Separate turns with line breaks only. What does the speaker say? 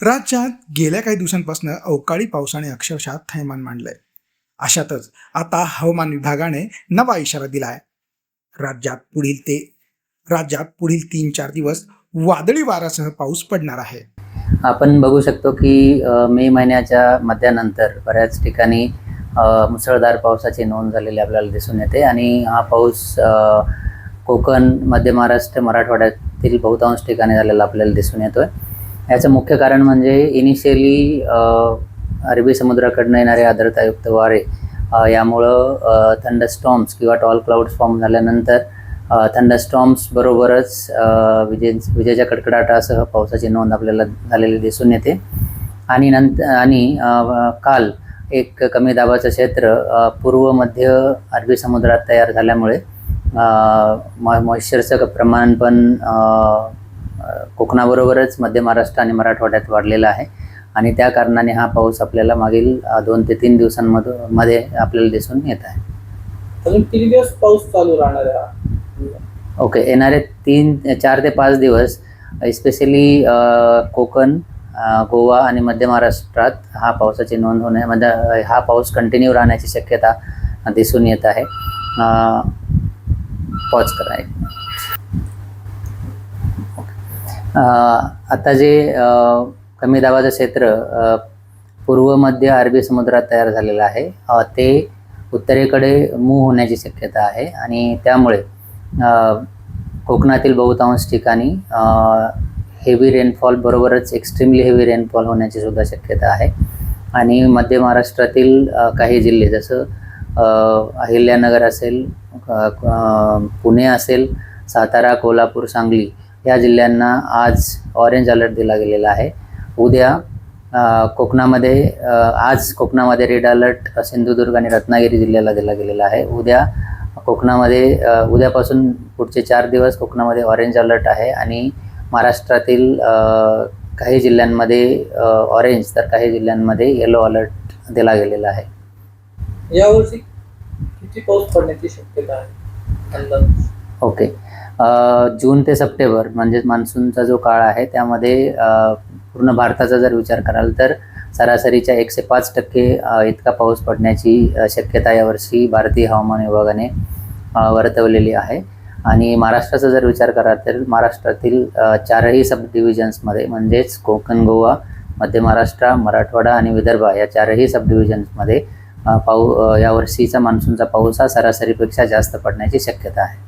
राज्यात गेल्या काही दिवसांपासून अवकाळी पावसाने अक्षरशः थैमान मांडलंय. अशातच आता हवामान विभागाने नवा इशारा दिलाय. राज्यात पुढील ते राज्यात पुढील तीन चार दिवस वादळी वाऱ्यासह पाऊस पडणार आहे.
आपण बघू शकतो की मे महिन्याच्या मध्यानंतर बऱ्याच ठिकाणी मुसळधार पावसाची नोंद झालेली आपल्याला दिसून येते आणि हा पाऊस कोकण मध्य महाराष्ट्र मराठवाड्यातील बहुतांश ठिकाणी झालेला आपल्याला दिसून येतोय. याचं मुख्य कारण म्हणजे इनिशियली अरबी समुद्राकडनं येणारे आर्द्रतायुक्त वारे यामुळं यामुळं थंडस्टॉम्स किंवा टॉल क्लाउड्स फॉर्म झाल्यानंतर थंडस्टॉम्स बरोबरच विजे विजेच्या कडकडाटासह पावसाची नोंद आपल्याला झालेली दिसून येते. आणि नंतर आणि काल एक कमी दाबाचं क्षेत्र पूर्व मध्य अरबी समुद्रात तयार झाल्यामुळे मॉइश्चरचं प्रमाण पण कोकणाबरोबरच मध्य महाराष्ट्र आणि मराठवाड्यात वाढलेलं आहे. आणि त्या कारणाने हा पाऊस आपल्याला मागील दोन ते तीन दिवसांमधून मध्ये आपल्याला दिसून येत आहे.
किती दिवस पाऊस चालू राहणार आहे?
ओके येणारे तीन चार ते पाच दिवस स्पेशली कोकण गोवा आणि मध्य महाराष्ट्रात हा पावसाची नोंद होणे म्हणजे हा पाऊस कंटिन्यू राहण्याची शक्यता दिसून येत आहे. पॉज करा एक. अ, आता जे कमी दाबाचं क्षेत्र पूर्व मध्य अरबी समुद्रात तयार झालेलं आहे ते उत्तरेकडे मूव होण्याची शक्यता आहे आणि त्यामुळे कोकणातील बहुतांश ठिकाणी हेवी रेनफॉल बरोबरच एक्स्ट्रीमली हेवी रेनफॉल होण्याची सुद्धा शक्यता आहे. आणि मध्य महाराष्ट्रातील काही जिल्हे जसं अहिल्यानगर असेल पुणे असेल सातारा कोल्हापूर सांगली या जिल्ह्यांना आज ऑरेंज अलर्ट दिला गेलेला आहे. उद्या कोकणामध्ये आज कोकणामध्ये रेड अलर्ट सिंधुदुर्ग आणि रत्नागिरी जिल्ह्याला दिला गेलेला आहे. उद्या कोकणामध्ये उद्यापासून पुढचे चार दिवस कोकणामध्ये ऑरेंज अलर्ट आहे आणि महाराष्ट्रातील काही जिल्ह्यांमध्ये ऑरेंज तर काही जिल्ह्यांमध्ये येलो अलर्ट दिला गेलेला आहे.
यावर्षी किती पाऊस पडण्याची शक्यता आहे?
ओके. जून ते सप्टेंबर म्हणजेच मान्सूनचा जो काळ आहे त्यामध्ये पूर्ण भारताचा जर विचार कराल तर सरासरीच्या एकशे पाच टक्के इतका पाऊस पडण्याची शक्यता यावर्षी भारतीय हवामान विभागाने वर्तवलेली आहे. आणि महाराष्ट्राचा जर विचार कराल तर महाराष्ट्रातील चारही सब डिव्हिजन्समध्ये म्हणजेच कोकण गोवा मध्य महाराष्ट्र मराठवाडा आणि विदर्भ या चारही सब डिव्हिजन्समध्ये पाऊ यावर्षीचा मान्सूनचा पाऊस हा सरासरीपेक्षा जास्त पडण्याची शक्यता आहे.